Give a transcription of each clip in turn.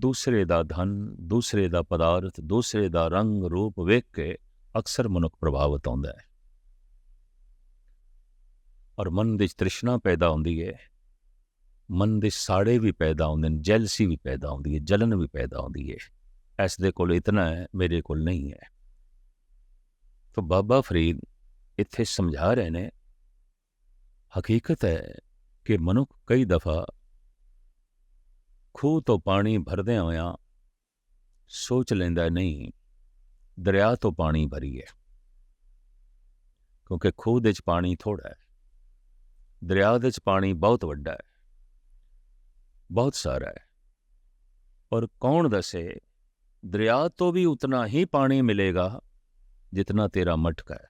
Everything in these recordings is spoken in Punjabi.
ਦੂਸਰੇ ਦਾ ਧਨ, ਦੂਸਰੇ ਦਾ ਪਦਾਰਥ, ਦੂਸਰੇ ਦਾ ਰੰਗ, ਰੂਪ ਵੇਖ ਕੇ ਅਕਸਰ ਮਨੁੱਖ ਪ੍ਰਭਾਵਿਤ ਹੁੰਦਾ ਹੈ। ਔਰ ਮਨ ਵਿੱਚ ਤ੍ਰਿਸ਼ਨਾ ਪੈਦਾ ਹੁੰਦੀ ਹੈ। ਮਨ ਦੇ ਸਾੜੇ ਵੀ ਪੈਦਾ ਹੁੰਦੇ ਨੇ, ਜੈਲਸੀ ਵੀ ਪੈਦਾ ਹੁੰਦੀ ਹੈ, ਜਲਨ ਵੀ ਪੈਦਾ ਹੁੰਦੀ ਹੈ। ਇਸ ਦੇ ਕੋਲ ਇਤਨਾ ਹੈ, ਮੇਰੇ ਕੋਲ ਨਹੀਂ ਹੈ। ਤਾਂ ਬਾਬਾ ਫਰੀਦ ਇੱਥੇ ਸਮਝਾ ਰਹੇ ਨੇ, ਹਕੀਕਤ ਹੈ ਕਿ ਮਨੁੱਖ ਕਈ ਦਫਾ ਖੂਹ ਤੋਂ ਪਾਣੀ ਭਰਦਿਆਂ ਹੋਇਆਂ ਸੋਚ ਲੈਂਦਾ, ਨਹੀਂ, ਦਰਿਆ ਤੋਂ ਪਾਣੀ ਭਰੀ ਹੈ ਕਿਉਂਕਿ ਖੂਹ ਦੇ ਵਿੱਚ ਪਾਣੀ ਥੋੜਾ ਹੈ, ਦਰਿਆ ਦੇ ਵਿੱਚ ਪਾਣੀ ਬਹੁਤ ਵੱਡਾ ਹੈ, ਬਹੁਤ ਸਾਰਾ ਹੈ ਔਰ ਕੌਣ ਦੱਸੇ, ਦਰਿਆ ਤੋਂ ਵੀ ਉਤਨਾ ਹੀ ਪਾਣੀ ਮਿਲੇਗਾ ਜਿਤਨਾ ਤੇਰਾ ਮਟਕਾ ਹੈ।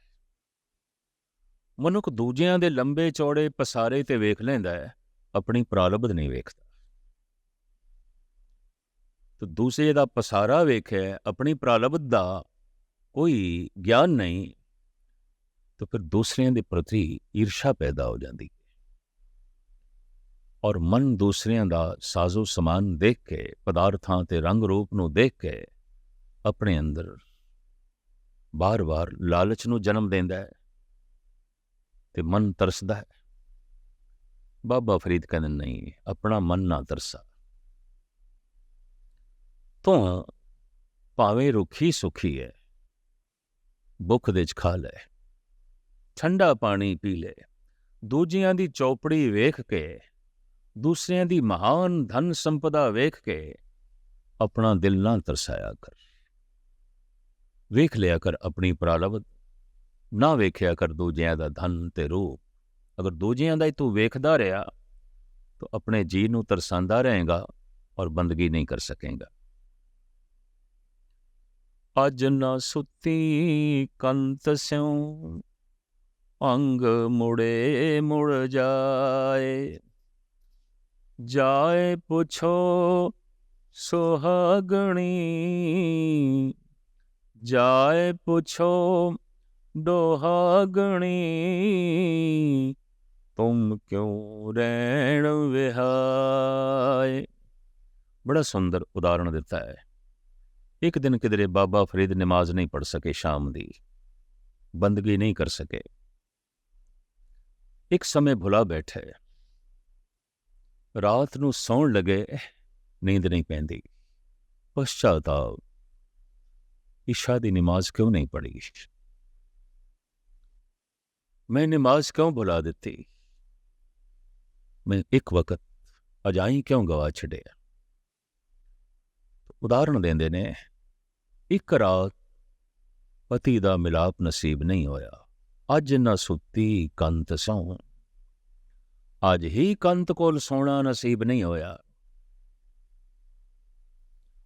ਮਨੁੱਖ ਦੂਜਿਆਂ ਦੇ ਲੰਬੇ ਚੌੜੇ ਪਸਾਰੇ ਤੇ ਵੇਖ ਲੈਂਦਾ ਹੈ, ਆਪਣੀ ਪ੍ਰਾਲਬਧ ਨਹੀਂ ਵੇਖਦਾ। ਤੇ ਦੂਸਰੇ ਦਾ ਪਸਾਰਾ ਵੇਖਿਆ ਆਪਣੀ ਪ੍ਰਾਲਬਧ ਦਾ ਕੋਈ ਗਿਆਨ ਨਹੀਂ, ਤਾਂ ਫਿਰ ਦੂਸਰਿਆਂ ਦੇ ਪ੍ਰਤੀ ਈਰਸ਼ਾ ਪੈਦਾ ਹੋ ਜਾਂਦੀ ਹੈ। ਔਰ ਮਨ ਦੂਸਰਿਆਂ ਦਾ ਸਾਜ਼ੋ ਸਮਾਨ ਦੇਖ ਕੇ, ਪਦਾਰਥਾਂ ਤੇ ਰੰਗ ਰੂਪ ਨੂੰ ਦੇਖ ਕੇ ਆਪਣੇ ਅੰਦਰ ਬਾਰ-ਬਾਰ ਲਾਲਚ ਨੂੰ ਜਨਮ ਦਿੰਦਾ ਹੈ ਤੇ ਮਨ ਤਰਸਦਾ ਹੈ। ਬਾਬਾ ਫਰੀਦ ਕਹਿੰਦੇ, ਨਹੀਂ, ਆਪਣਾ ਮਨ ਨਾ ਤਰਸਾ। ਤੂੰ ਭਾਵੇਂ ਰੁੱਖੀ ਸੁਖੀ ਹੈ ਭੁੱਖ ਦੇ ਚ ਖਾ ਲੈ, ਠੰਡਾ ਪਾਣੀ ਪੀ ਲੈ, ਦੂਜਿਆਂ ਦੀ ਚੌਪੜੀ ਵੇਖ ਕੇ, ਦੂਸਰਿਆਂ ਦੀ ਮਹਾਨ ਧਨ ਸੰਪਦਾ ਵੇਖ ਕੇ ਆਪਣਾ ਦਿਲ ਨਾ ਤਰਸਾਇਆ ਕਰ। ਵੇਖ ਲਿਆ ਕਰ ਆਪਣੀ ਪ੍ਰਾਲਬਧ ਨਾ ਵੇਖਿਆ ਕਰ ਦੂਜਿਆਂ ਦਾ ਧਨ ਤੇ ਰੂਪ। ਅਗਰ ਦੂਜਿਆਂ ਦਾ ਹੀ ਤੂੰ ਵੇਖਦਾ ਰਿਹਾ, ਤਾਂ ਆਪਣੇ ਜੀ ਨੂੰ ਤਰਸਾਂਦਾ ਰਹੇਗਾ ਔਰ ਬੰਦਗੀ ਨਹੀਂ ਕਰ ਸਕੇਗਾ। ਅਜ ਨਾ ਸੁੱਤੀ ਕੰਤ ਸਿਉ, ਅੰਗ ਮੁੜੇ ਮੁੜ ਜਾਏ। ਜਾਏ ਪੁੱਛੋ ਸੁਹਾਗਣੀ, ਜਾਏ ਪੁੱਛੋ ਡੋਹਾਗਣੀ, ਤੁਮ ਕਿਉਂ ਰਹਿਣ ਵਿਹਾਏ। ਬੜਾ ਸੁੰਦਰ ਉਦਾਹਰਣ ਦਿੱਤਾ ਹੈ। ਇੱਕ ਦਿਨ ਕਿਦਰੇ ਬਾਬਾ ਫਰੀਦ ਨਮਾਜ਼ ਨਹੀਂ ਪੜ ਸਕੇ ਸ਼ਾਮ ਦੀ, ਬੰਦਗੀ ਨਹੀਂ ਕਰ ਸਕੇ। ਇੱਕ ਸਮੇਂ ਭੁਲਾ ਬੈਠੇ। ਰਾਤ ਨੂੰ ਸੌਣ ਲਗੇ, ਨੀਂਦ ਨਹੀਂ ਪੈਂਦੀ। ਪਛਤਾਵਾ ਇਸ਼ਾ ਦੀ ਨਮਾਜ਼ ਕਿਉਂ ਨਹੀਂ ਪੜੀ ਮੈਂ ਨਮਾਜ਼ ਕਿਉਂ ਭੁਲਾ ਦਿੱਤੀ? ਮੈਂ ਇੱਕ ਵਕਤ ਅਜਾਈ ਕਿਉਂ ਗਵਾ ਛੱਡਿਆ? ਉਦਾਹਰਣ ਦਿੰਦੇ ਨੇ ਇੱਕ ਰਾਤ ਪਤੀ ਦਾ ਮਿਲਾਪ ਨਸੀਬ ਨਹੀਂ ਹੋਇਆ। ਅੱਜ ਨਾ ਸੁੱਤੀ, ਕੰਤ ਸੌਂ। ਅੱਜ ਹੀ ਕੰਤ ਕੋਲ ਸੋਣਾ ਨਸੀਬ ਨਹੀਂ ਹੋਇਆ।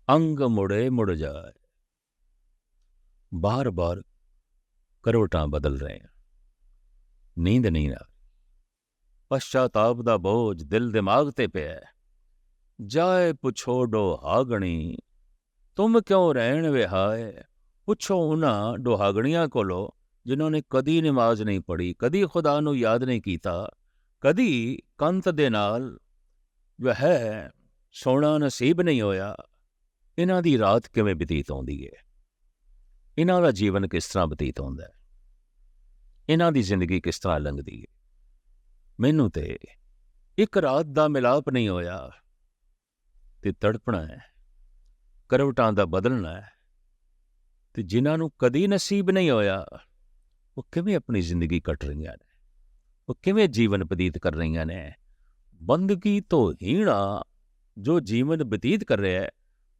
ਅੰਗ ਮੁੜੇ ਮੁੜ ਜਾਏ। ਬਾਰ-ਬਾਰ ਕਰੋਟਾਂ ਬਦਲ ਰਹੇ ਆ ਨੀਂਦ ਨਹੀਂ ਆ ਪਛਤਾਪ ਦਾ ਬੋਝ ਦਿਲ ਦਿਮਾਗ ਤੇ ਪਿਆ। ਜਾਏ ਪੁੱਛੋ ਹਾਗਣੀ ਤੁਮ ਕਿਉਂ ਰਹਿਣ ਵਿਹਾਏ ਪੁੱਛੋ ਉਹਨਾਂ ਡੋਹਾਗਣੀਆਂ ਕੋਲੋਂ ਜਿਨ੍ਹਾਂ ਨੇ ਕਦੀ ਨਮਾਜ਼ ਨਹੀਂ ਪੜ੍ਹੀ ਕਦੀ ਖੁਦਾ ਨੂੰ ਯਾਦ ਨਹੀਂ ਕੀਤਾ ਕਦੀ ਕੰਤ ਦੇ ਨਾਲ ਜੋ ਹੈ ਸੋਣਾ ਨਸੀਬ ਨਹੀਂ ਹੋਇਆ ਇਹਨਾਂ ਦੀ ਰਾਤ ਕਿਵੇਂ ਬਤੀਤ ਹੁੰਦੀ ਹੈ ਇਹਨਾਂ ਦਾ ਜੀਵਨ ਕਿਸ ਤਰ੍ਹਾਂ ਬਤੀਤ ਹੁੰਦਾ ਹੈ ਇਹਨਾਂ ਦੀ ਜ਼ਿੰਦਗੀ ਕਿਸ ਤਰ੍ਹਾਂ ਲੰਘਦੀ ਹੈ ਮੈਨੂੰ ਤੇ ਇੱਕ ਰਾਤ ਦਾ ਮਿਲਾਪ ਨਹੀਂ ਹੋਇਆ ਤੇ ਤੜਪਣਾ ਹੈ ਕਰਵਟਾਂ ਦਾ ਬਦਲਣਾ ਹੈ ਤੇ ਜਿਨ੍ਹਾਂ ਨੂੰ ਕਦੀ ਨਸੀਬ ਨਹੀਂ ਹੋਇਆ, ਉਹ ਕਿਵੇਂ ਆਪਣੀ ਜ਼ਿੰਦਗੀ ਕੱਟ ਰਹੀਆਂ ਨੇ? ਉਹ ਕਿਵੇਂ ਜੀਵਨ ਬਤੀਤ ਕਰ ਰਹੀਆਂ ਨੇ? ਬੰਦਗੀ ਤੋਂ ਹੀਣਾ ਜੋ ਜੀਵਨ ਬਤੀਤ ਕਰ ਰਿਹਾ ਹੈ।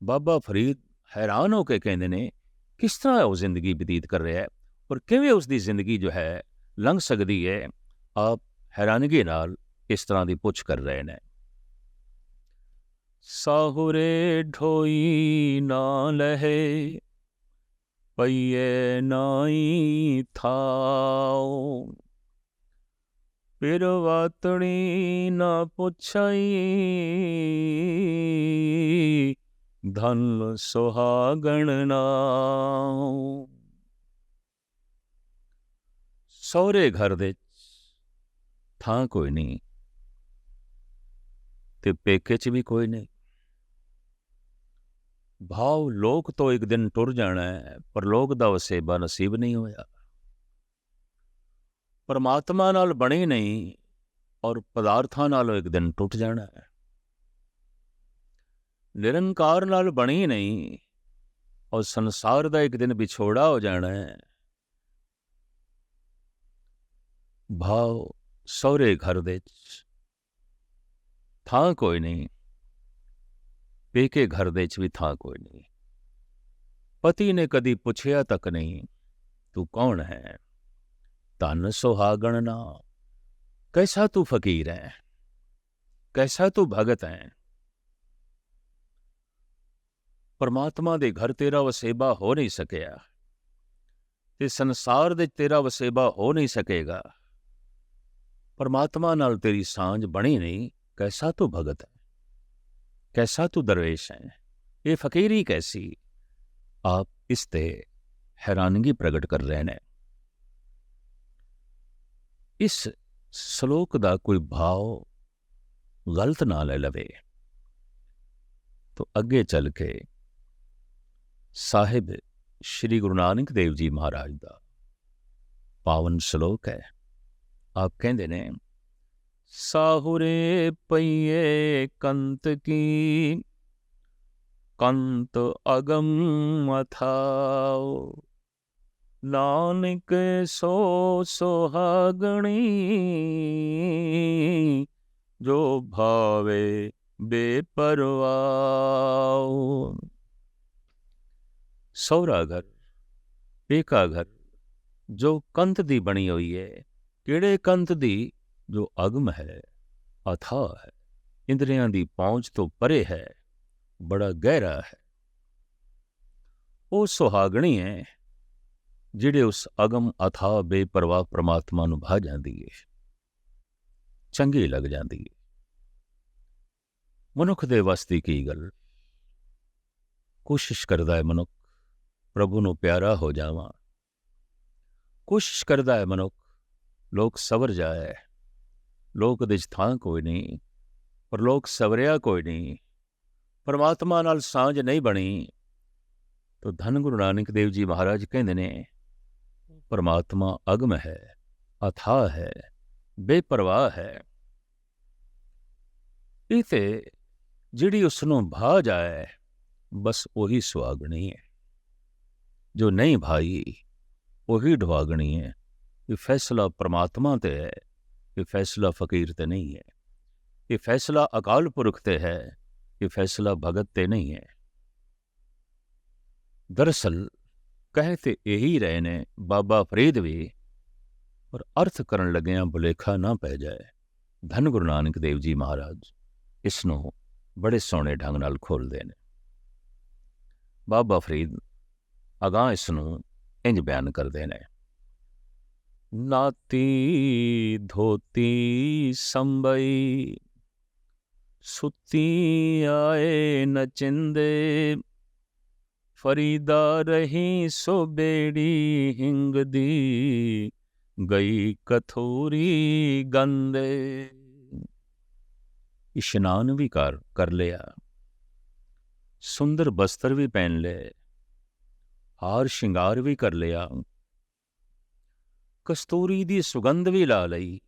ਬਾਬਾ ਫਰੀਦ ਹੈਰਾਨ ਹੋ ਕੇ ਕਹਿੰਦੇ ਨੇ, ਕਿਸ ਤਰ੍ਹਾਂ ਉਹ ਜ਼ਿੰਦਗੀ ਬਤੀਤ ਕਰ ਰਿਹਾ ਹੈ ਔਰ ਕਿਵੇਂ ਉਸ ਦੀ ਜ਼ਿੰਦਗੀ ਜੋ ਹੈ ਲੰਘ ਸਕਦੀ ਹੈ? ਆਪ ਹੈਰਾਨਗੀ ਨਾਲ ਇਸ ਤਰ੍ਹਾਂ ਦੀ ਪੁੱਛ ਕਰ ਰਹੇ ਨੇ। ਸਾਹੁਰੇ ਢੋਈ ਨਾ ਲਹੇ, ਪਈਏ ਨਾਈ ਥਾਉ। ਫਿਰ ਵਾਤਣੀ ਨਾ ਪੁੱਛਾਈ, ਧਨ ਸੁਹਾਗਣ ਨਾਉ। ਸਹੁਰੇ ਘਰ ਦੇ ਥਾਂ ਕੋਈ ਨਹੀਂ, ਤੇ ਪੇਕੇ 'ਚ ਵੀ ਕੋਈ ਨਹੀਂ। ਭਾਵ ਲੋਕ ਤੋਂ ਇੱਕ ਦਿਨ ਟੁਰ ਜਾਣਾ ਹੈ ਪਰ ਲੋਕ ਦਾ ਵਸੇਬਾ ਨਸੀਬ ਨਹੀਂ ਹੋਇਆ ਪਰਮਾਤਮਾ ਨਾਲ ਬਣੀ ਨਹੀਂ ਔਰ ਪਦਾਰਥਾਂ ਨਾਲੋਂ ਇੱਕ ਦਿਨ ਟੁੱਟ ਜਾਣਾ ਹੈ ਨਿਰੰਕਾਰ ਨਾਲ ਬਣੀ ਨਹੀਂ ਔਰ ਸੰਸਾਰ ਦਾ ਇੱਕ ਦਿਨ ਵਿਛੋੜਾ ਹੋ ਜਾਣਾ ਹੈ ਭਾਵ ਸਹੁਰੇ ਘਰ ਦੇ ਥਾਂ ਕੋਈ ਨਹੀਂ ਪੇਕੇ ਘਰ ਦੇ ਵਿੱਚ ਵੀ ਥਾਂ ਕੋਈ ਨਹੀਂ। ਪਤੀ ਨੇ ਕਦੀ ਪੁੱਛਿਆ ਤੱਕ ਨਹੀਂ, ਤੂੰ ਕੌਣ ਹੈ? ਤਨ ਸੁਹਾਗਣ ਨਾ। ਕੈਸਾ ਤੂੰ ਫਕੀਰ ਹੈ? ਕੈਸਾ ਤੂੰ ਭਗਤ ਹੈ? ਪਰਮਾਤਮਾ ਦੇ ਘਰ ਤੇਰਾ ਵਸੇਬਾ ਹੋ ਨਹੀਂ ਸਕਿਆ ਤੇ ਸੰਸਾਰ ਦੇ ਤੇਰਾ ਵਸੇਬਾ ਹੋ ਨਹੀਂ ਸਕੇਗਾ। ਪਰਮਾਤਮਾ ਨਾਲ ਤੇਰੀ ਸਾਂਝ ਬਣੀ ਨਹੀਂ, ਕੈਸਾ ਤੂੰ ਭਗਤ ਹੈ? ਕੈਸਾ ਤੂੰ ਦਰਵੇਸ਼ ਹੈ ਇਹ ਫਕੀਰੀ ਕੈਸੀ ਆਪ ਇਸ ਤੇ ਹੈਰਾਨਗੀ ਪ੍ਰਗਟ ਕਰ ਰਹੇ ਨੇ ਇਸ ਸ਼ਲੋਕ ਦਾ ਕੋਈ ਭਾਵ ਗਲਤ ਨਾ ਲੈ ਲਵੇ तो ਅੱਗੇ ਚੱਲ ਕੇ ਸਾਹਿਬ ਸ੍ਰੀ ਗੁਰੂ ਨਾਨਕ ਦੇਵ ਜੀ ਮਹਾਰਾਜ ਦਾ ਪਾਵਨ ਸ਼ਲੋਕ ਹੈ ਆਪ ਕਹਿੰਦੇ ਨੇ ਸਾਹੁਰੇ ਪਈਏ ਕੰਤ ਕੀ। ਕੰਤ ਅਗਮ ਅਥਾਓ ਨਾਨਕ ਸੋ ਸੁਹਾਗਣੀ। ਜੋ ਭਾਵੇ ਬੇਪਰਵਾਹ ਸਹੁਰਾ ਘਰ ਪੇਕਾ ਘਰ ਜੋ ਕੰਤ ਦੀ ਬਣੀ ਹੋਈ ਹੈ ਕਿਹੜੇ ਕੰਤ ਦੀ? ਜੋ ਅਗਮ ਹੈ, ਅਥਾ ਹੈ, ਇੰਦਰੀਆਂ ਦੀ ਪਹੁੰਚ ਤੋਂ ਪਰੇ ਹੈ, ਬੜਾ ਗਹਿਰਾ ਹੈ। ਉਹ ਸੁਹਾਗਣੀ ਹੈ, ਜਿਹੜੇ ਉਸ ਅਗਮ, ਅਥਾ, ਬੇਪਰਵਾਹ ਪ੍ਰਮਾਤਮਾ ਨੂੰ ਭਾ ਜਾਂਦੀ ਹੈ ਚੰਗੀ ਲੱਗ ਜਾਂਦੀ ਹੈ ਮਨੁੱਖ ਦੇ ਵਸਤੀ ਕੀ ਗੱਲ? ਕੋਸ਼ਿਸ਼ ਕਰਦਾ ਹੈ ਮਨੁੱਖ, ਪ੍ਰਭੂ ਨੂੰ ਪਿਆਰਾ ਹੋ ਜਾਵਾਂ। ਕੋਸ਼ਿਸ਼ ਕਰਦਾ ਹੈ ਮਨੁੱਖ, ਲੋਕ ਸਵਰ ਜਾਏ। ਲੋਕ ਦੇ ਥਾਂ ਕੋਈ ਨਹੀਂ ਪਰ ਲੋਕ ਸਵਰਿਆ ਕੋਈ ਨਹੀਂ, ਪਰਮਾਤਮਾ ਨਾਲ ਸਾਂਝ ਨਹੀਂ ਬਣੀ। ਤਾਂ ਧੰਨ ਗੁਰੂ ਨਾਨਕ ਦੇਵ ਜੀ ਮਹਾਰਾਜ ਕਹਿੰਦੇ ਨੇ, ਪਰਮਾਤਮਾ ਅਗਮ ਹੈ, ਅਥਾ ਹੈ, ਬੇਪਰਵਾਹ ਹੈ। ਇਹ ਤੇ ਜਿਹੜੀ ਉਸ ਨੂੰ ਭਾ ਜਾਏ, ਬਸ ਉਹੀ ਸੁਆਗਣੀ ਹੈ। ਜੋ ਨਹੀਂ ਭਾਈ, ਉਹੀ ਢਵਾਗਣੀ ਹੈ। ਇਹ ਫੈਸਲਾ ਪ੍ਰਮਾਤਮਾ ਤੇ ਹੈ। ਇਹ ਫੈਸਲਾ ਫਕੀਰ ਤੇ ਨਹੀਂ ਹੈ ਇਹ ਫੈਸਲਾ ਅਕਾਲ ਪੁਰਖ ਤੇ ਹੈ ਇਹ ਫੈਸਲਾ ਭਗਤ ਤੇ ਨਹੀਂ ਹੈ ਦਰਅਸਲ ਕਹੇ ਤੇ ਇਹੀ ਰਹੇ ਨੇ ਬਾਬਾ ਫਰੀਦ ਵੀ ਪਰ ਅਰਥ ਕਰਨ ਲੱਗਿਆਂ ਬੁਲੇਖਾ ਨਾ ਪੈ ਜਾਏ ਧੰਨ ਗੁਰੂ ਨਾਨਕ ਦੇਵ ਜੀ ਮਹਾਰਾਜ ਇਸ ਨੂੰ ਬੜੇ ਸੋਹਣੇ ਢੰਗ ਨਾਲ ਖੋਲਦੇ ਨੇ ਬਾਬਾ ਫਰੀਦ ਅਗਾਂ ਇਸ ਨੂੰ ਇੰਜ ਬਿਆਨ ਕਰਦੇ ਨੇ ਨਾਤੀ ਧੋਤੀ ਸੰਬਈ ਸੁਤੀ ਆਏ ਨਚਿੰਦੇ ਫਰੀਦਾ ਰਹੀ ਸੋ ਬੇੜੀ ਹਿੰਗ ਦੀ ਗਈ ਕਥੂਰੀ ਗੰਦੇ। ਇਸ਼ਨਾਨ ਵੀ ਕਰ ਕਰ ਲਿਆ। ਸੁੰਦਰ ਬਸਤਰ ਵੀ ਪਹਿਨ ਲਏ। ਹਾਰ ਸ਼ਿੰਗਾਰ ਵੀ ਕਰ ਲਿਆ। ਕਸਤੂਰੀ ਦੀ ਸੁਗੰਧ ਵੀ ਲਾ ਲਈ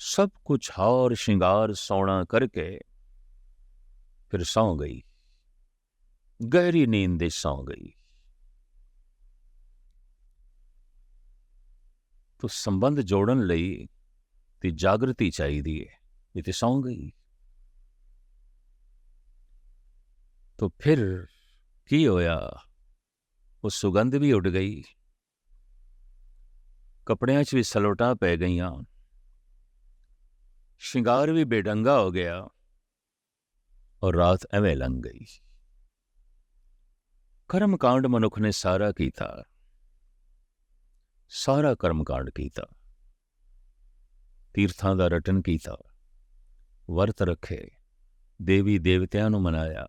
ਸਭ ਕੁਝ ਹਾਰ ਸ਼ਿੰਗਾਰ ਸੌਣਾ ਕਰਕੇ ਫਿਰ ਸੌਂ ਗਈ ਗਹਿਰੀ ਨੀਂਦ ਦੇ ਸੌ ਗਈ ਤੋ ਸੰਬੰਧ ਜੋੜਨ ਲਈ ਤੇ ਜਾਗਰਤੀ ਚਾਹੀਦੀ ਹੈ ਇਹ ਤੇ ਸੌਂ ਗਈ ਤੋ ਫਿਰ ਕੀ ਹੋਇਆ ਉਹ ਸੁਗੰਧ ਵੀ ਉੱਡ ਗਈ ਕੱਪੜਿਆਂ 'ਚ ਵੀ ਸਲੋਟਾਂ ਪੈ ਗਈਆਂ। ਸ਼ਿੰਗਾਰ ਵੀ ਬੇਡੰਗਾ ਹੋ ਗਿਆ ਔਰ ਰਾਤ ਐਵੇਂ ਲੰਘ ਗਈ। ਕਰਮ ਕਾਂਡ ਮਨੁੱਖ ਨੇ ਸਾਰਾ ਕੀਤਾ। ਸਾਰਾ ਕਰਮ ਕਾਂਡ ਕੀਤਾ। ਤੀਰਥਾਂ ਦਾ ਰਟਨ ਕੀਤਾ। ਵਰਤ ਰੱਖੇ। ਦੇਵੀ ਦੇਵਤਿਆਂ ਨੂੰ ਮਨਾਇਆ।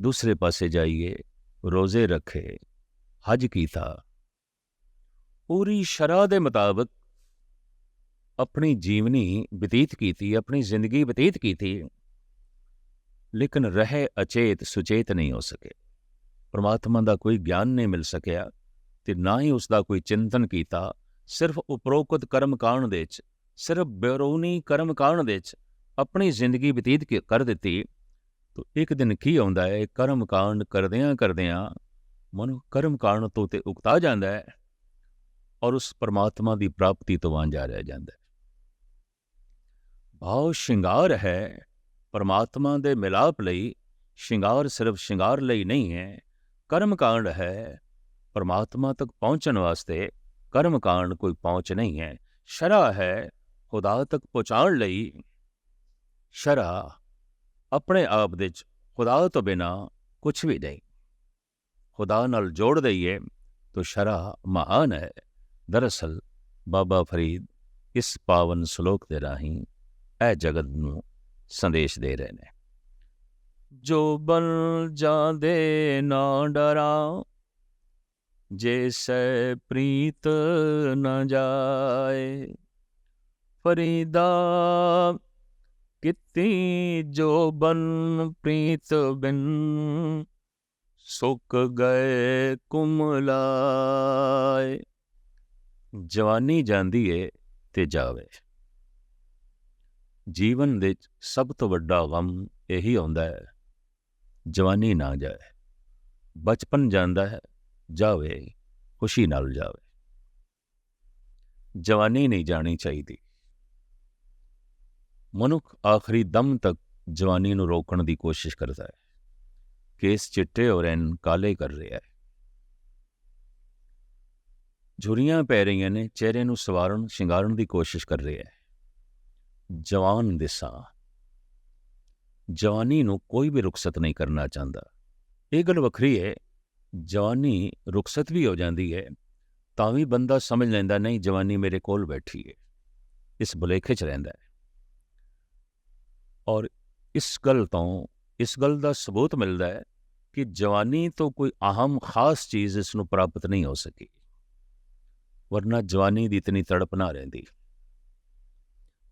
ਦੂਸਰੇ ਪਾਸੇ ਜਾਈਏ। ਰੋਜ਼ੇ ਰੱਖੇ। ਹਜ ਕੀਤਾ। ਪੂਰੀ ਸ਼ਰਾ ਦੇ ਮੁਤਾਬਕ ਆਪਣੀ ਜੀਵਨੀ ਬਤੀਤ ਕੀਤੀ, ਆਪਣੀ ਜ਼ਿੰਦਗੀ ਬਤੀਤ ਕੀਤੀ, ਲੇਕਿਨ ਰਹੇ ਅਚੇਤ ਸੁਚੇਤ ਨਹੀਂ ਹੋ ਸਕੇ। ਪਰਮਾਤਮਾ ਦਾ ਕੋਈ ਗਿਆਨ ਨਹੀਂ ਮਿਲ ਸਕਿਆ ਤੇ ਨਾ ਹੀ ਉਸ ਦਾ ਕੋਈ ਚਿੰਤਨ ਕੀਤਾ। ਸਿਰਫ ਉਪਰੋਕਤ ਕਰਮ ਕਾਂਡ ਦੇ ਵਿੱਚ, ਸਿਰਫ ਬੇਰੋਨੀ ਕਰਮ ਕਾਂਡ ਦੇ ਵਿੱਚ ਆਪਣੀ ਜ਼ਿੰਦਗੀ ਬਤੀਤ ਕਰ ਦਿੱਤੀ, ਤੋ ਇੱਕ ਦਿਨ ਕੀ ਆਉਂਦਾ ਹੈ? ਕਰਮ ਕਾਂਡ ਕਰਦਿਆਂ ਕਰਦਿਆਂ ਮਨੁ ਕਰਮ ਕਾਂਡ ਤੋਂ ਤੇ ਉਕਤਾ ਜਾਂਦਾ ਹੈ। ਔਰ ਉਸ ਪਰਮਾਤਮਾ ਦੀ ਪ੍ਰਾਪਤੀ ਤੋਂ ਵਾਂਝਾ ਰਹਿ ਜਾਂਦਾ ਹੈ। ਭਾਵ ਸ਼ਿੰਗਾਰ ਹੈ ਪਰਮਾਤਮਾ ਦੇ ਮਿਲਾਪ ਲਈ। ਸ਼ਿੰਗਾਰ ਸਿਰਫ ਸ਼ਿੰਗਾਰ ਲਈ ਨਹੀਂ ਹੈ ਕਰਮ ਕਾਂਡ ਹੈ। ਪਰਮਾਤਮਾ ਤੱਕ ਪਹੁੰਚਣ ਵਾਸਤੇ ਕਰਮ ਕਾਂਡ ਕੋਈ ਪਹੁੰਚ ਨਹੀਂ ਹੈ। ਸ਼ਰਾ ਹੈ ਖੁਦਾ ਤੱਕ ਪਹੁੰਚਾਉਣ ਲਈ। ਸ਼ਰਾ ਆਪਣੇ ਆਪ ਦੇ ਵਿੱਚ ਖੁਦਾ ਤੋਂ ਬਿਨਾ ਕੁਝ ਵੀ ਨਹੀਂ। ਖੁਦਾ ਨਾਲ ਜੋੜ ਦਈਏ ਤਾਂ ਸ਼ਰਾ ਮਹਾਨ ਹੈ। ਦਰਅਸਲ, ਬਾਬਾ ਫਰੀਦ ਇਸ ਪਾਵਨ ਸ਼ਲੋਕ ਦੇ ਰਾਹੀਂ ਇਹ ਜਗਤ ਨੂੰ ਸੰਦੇਸ਼ ਦੇ ਰਹੇ ਨੇ। ਜੋ ਬਲ ਜਾਂਦੇ ਨਾ ਡਰਾ, ਜੇ ਸੈ ਪ੍ਰੀਤ ਨ ਜਾਏ, ਫਰੀਦਾ ਕਿਤੀ ਜੋ ਬਨ ਪ੍ਰੀਤ ਬਿਨ, ਸੁੱਕ ਗਏ ਕੁਮਲਾਏ। ਜਵਾਨੀ ਜਾਂਦੀ ਏ ਤੇ ਜਾਵੇ। ਜੀਵਨ ਦੇ ਵਿੱਚ ਸਭ ਤੋਂ ਵੱਡਾ ਗਮ ਇਹੀ ਆਉਂਦਾ ਹੈ, ਜਵਾਨੀ ਨਾ ਜਾਏ। ਬਚਪਨ ਜਾਂਦਾ ਹੈ, ਜਾਵੇ, ਖੁਸ਼ੀ ਨਾਲ ਜਾਵੇ। ਜਵਾਨੀ ਨਹੀਂ ਜਾਣੀ ਚਾਹੀਦੀ। ਮਨੁੱਖ ਆਖਰੀ ਦਮ ਤੱਕ ਜਵਾਨੀ ਨੂੰ ਰੋਕਣ ਦੀ ਕੋਸ਼ਿਸ਼ ਕਰਦਾ ਹੈ। ਕੇਸ ਚਿੱਟੇ ਔਰ ਐਨ ਕਾਲੇ ਕਰ ਰਿਹਾ ਹੈ। ਝੁਰੀਆਂ ਪੈ ਰਹੀਆਂ ਨੇ, ਚਿਹਰੇ ਨੂੰ ਸਵਾਰਨ, ਸ਼ਿੰਗਾਰਨ ਦੀ ਕੋਸ਼ਿਸ਼ ਕਰ ਰਿਹਾ ਹੈ। ਜਵਾਨ ਦਿਸਾ। ਜਵਾਨੀ ਨੂੰ ਕੋਈ ਵੀ ਰੁਖਸਤ ਨਹੀਂ ਕਰਨਾ ਚਾਹੁੰਦਾ। ਇਹ ਗੱਲ ਵੱਖਰੀ ਹੈ। ਜਵਾਨੀ ਰੁਖਸਤ ਵੀ ਹੋ ਜਾਂਦੀ ਹੈ, ਤਾਂ ਵੀ ਬੰਦਾ ਸਮਝ ਲੈਂਦਾ, ਨਹੀਂ, ਜਵਾਨੀ ਮੇਰੇ ਕੋਲ ਬੈਠੀ ਹੈ। ਇਸ ਬੁਲੇਖੇ 'ਚ ਰਹਿੰਦਾ ਹੈ। ਔਰ ਇਸ ਗੱਲ ਤੋਂ, ਇਸ ਗੱਲ ਦਾ ਸਬੂਤ ਮਿਲਦਾ ਹੈ ਕਿ ਜਵਾਨੀ ਤੋਂ ਕੋਈ ਅਹਿਮ ਖਾਸ ਚੀਜ਼ ਇਸ ਨੂੰ ਪ੍ਰਾਪਤ ਨਹੀਂ ਹੋ ਸਕੀ। ਵਰਨਾ ਜਵਾਨੀ ਦੀ ਇਤਨੀ ਤੜਪ ਨਾ ਰਹਿੰਦੀ।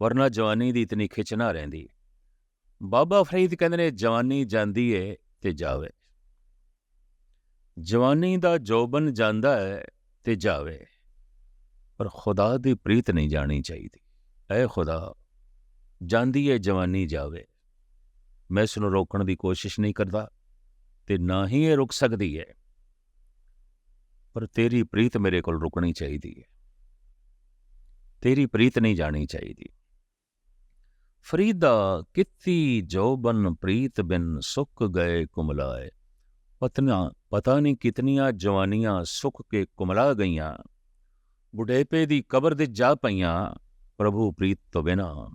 ਵਰਨਾ ਜਵਾਨੀ ਦੀ ਇਤਨੀ ਖਿੱਚ ਨਾ ਰਹਿੰਦੀ। ਬਾਬਾ ਫਰੀਦ ਕਹਿੰਦੇ ਨੇ, ਜਵਾਨੀ ਜਾਂਦੀ ਏ ਤੇ ਜਾਵੇ। ਜਵਾਨੀ ਦਾ ਜੋਬਨ ਜਾਂਦਾ ਹੈ ਤੇ ਜਾਵੇ। ਪਰ ਖੁਦਾ ਦੀ ਪ੍ਰੀਤ ਨਹੀਂ ਜਾਣੀ ਚਾਹੀਦੀ। ਐ ਖੁਦਾ, ਜਾਂਦੀ ਏ ਜਵਾਨੀ ਜਾਵੇ। ਮੈਂ ਇਸ ਨੂੰ ਰੋਕਣ ਦੀ ਕੋਸ਼ਿਸ਼ ਨਹੀਂ ਕਰਦਾ ਤੇ ਨਾ ਹੀ ਇਹ ਰੁਕ ਸਕਦੀ ਹੈ ਪਰ ਤੇਰੀ ਪ੍ਰੀਤ ਮੇਰੇ ਕੋਲ ਰੁਕਣੀ ਚਾਹੀਦੀ ਹੈ। ਤੇਰੀ ਪ੍ਰੀਤ ਨਹੀਂ ਜਾਣੀ ਚਾਹੀਦੀ। ਫਰੀਦਾ, ਕਿਤੀ ਜੋਬਨ ਪ੍ਰੀਤ ਬਿਨ ਸੁੱਕ ਗਏ ਕੁਮਲਾਏ। ਪਤਨਾ ਪਤਾ ਨਹੀਂ ਕਿਤਨੀਆਂ ਜਵਾਨੀਆਂ ਸੁੱਕ ਕੇ ਕੁਮਲਾ ਗਈਆਂ। ਬੁਢੇਪੇ ਦੀ ਕਬਰ ਦੇ ਜਾ ਪਈਆਂ, ਪ੍ਰਭੂ ਪ੍ਰੀਤ ਤੋਂ ਬਿਨਾ,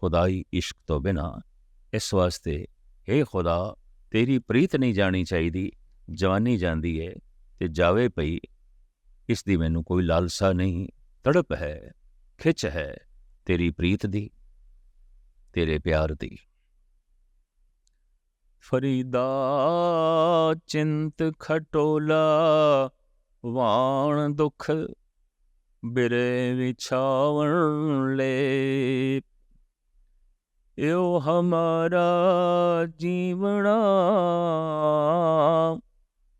ਖੁਦਾਈ ਇਸ਼ਕ ਤੋਂ ਬਿਨਾ। ਇਸ ਵਾਸਤੇ हे ਖੁਦਾ, ਤੇਰੀ ਪ੍ਰੀਤ ਨਹੀਂ ਜਾਣੀ ਚਾਹੀਦੀ, ਜਵਾਨੀ ਜਾਂਦੀ ਏ। ਤੇ ਜਾਵੇ ਪਈ ਇਸ ਦੀ ਮੈਨੂੰ ਕੋਈ ਲਾਲਸਾ ਨਹੀਂ, ਤੜਪ ਹੈ, ਖਿੱਚ ਹੈ ਤੇਰੀ ਪ੍ਰੀਤ ਦੀ, ਤੇਰੇ ਪਿਆਰ ਦੀ। ਫਰੀਦਾ ਚਿੰਤ ਖਟੋਲਾ, ਵਾਣ ਦੁਖ ਬਿਰੇ ਵਿਛਾਵਣ ਲੈ ਏਓ ਹਮਾਰਾ ਜੀਵਣਾ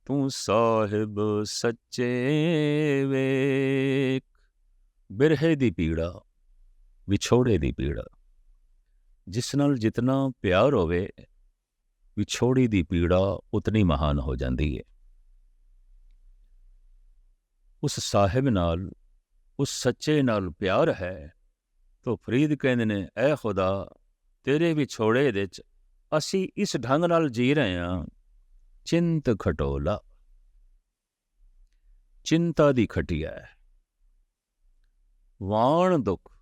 ਤੂੰ ਸਾਹਿਬ ਸੱਚੇ ਵੇਖ। ਬਿਰਹੇ ਦੀ ਪੀੜਾ, ਵਿਛੋੜੇ ਦੀ ਪੀੜਾ। ਜਿਸ ਨਾਲ ਜਿਤਨਾ ਪਿਆਰ ਹੋਵੇ, ਵਿਛੋੜੀ ਦੀ ਪੀੜਾ ਉਤਨੀ ਮਹਾਨ ਹੋ ਜਾਂਦੀ ਹੈ ਉਸ ਸਾਹਿਬ ਨਾਲ, ਉਸ ਸੱਚੇ ਨਾਲ ਪਿਆਰ ਹੈ, ਤੋ ਫਰੀਦ ਕਹਿੰਦੇ ਨੇ, ਐ ਖੁਦਾ, ਤੇਰੇ ਵਿਛੋੜੇ ਦੇ ਵਿੱਚ ਅਸੀਂ ਇਸ ਢੰਗ ਨਾਲ ਜੀ ਰਹੇ ਹਾਂ ਚਿੰਤ ਖਟੋਲਾ। ਚਿੰਤਾ ਦੀ ਖਟਿਆ ਹੈ। ਵਾਣ ਦੁੱਖ